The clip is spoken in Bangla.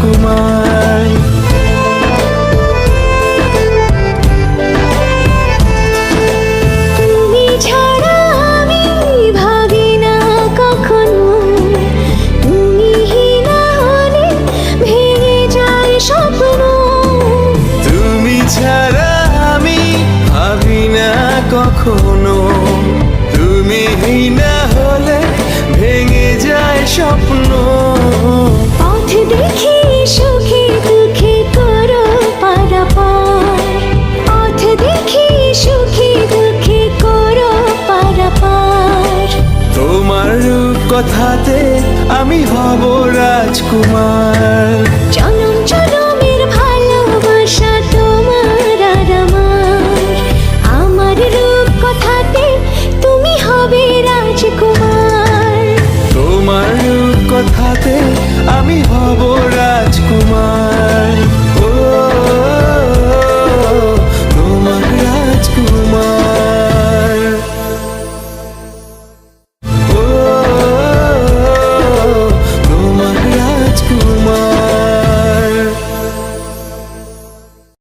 রাজকুমার তুমি ছাড়া আমি ভাবি না কখনো। তুমি না হলে ভেঙে যায় স্বপ্ন। তুমি ছাড়া আমি ভাবি না কখনো। তুমি না হলে ভেঙে যায় স্বপ্ন। কথাতে আমি হব রাজকুমার।